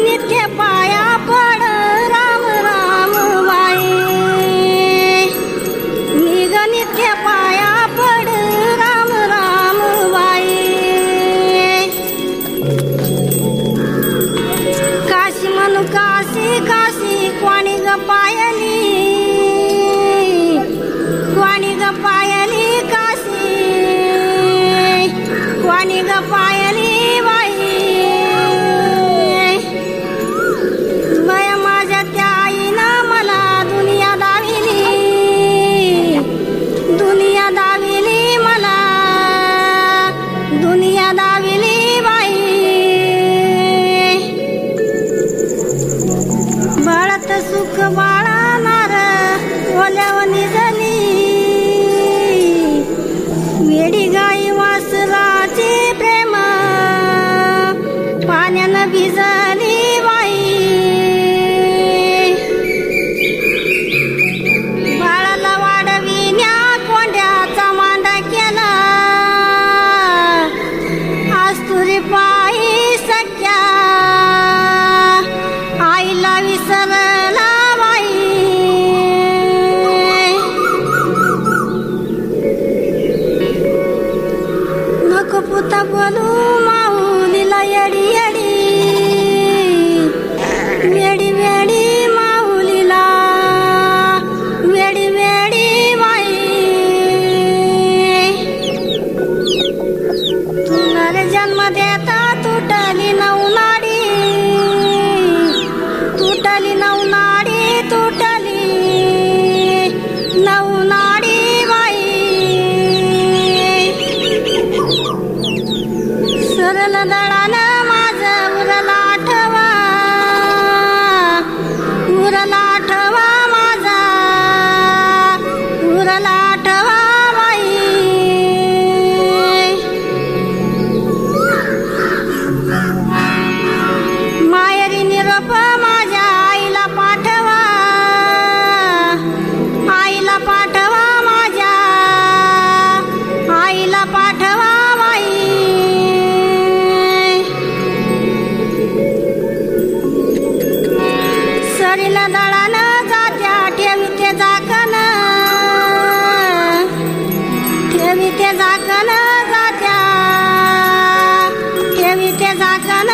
Langit kaya वेडी गाई वासलाचे प्रेम. पाण्यानं भिजली बाई. बाळाला वाढविण्या कोंड्याचा मांडा केला. आज तुझी पायी सख्या. দাঁড়ানা धरीन दळान जात्या ठेवीते जाकन ठेवीते जाकन जात्या. ठेवीते जाकन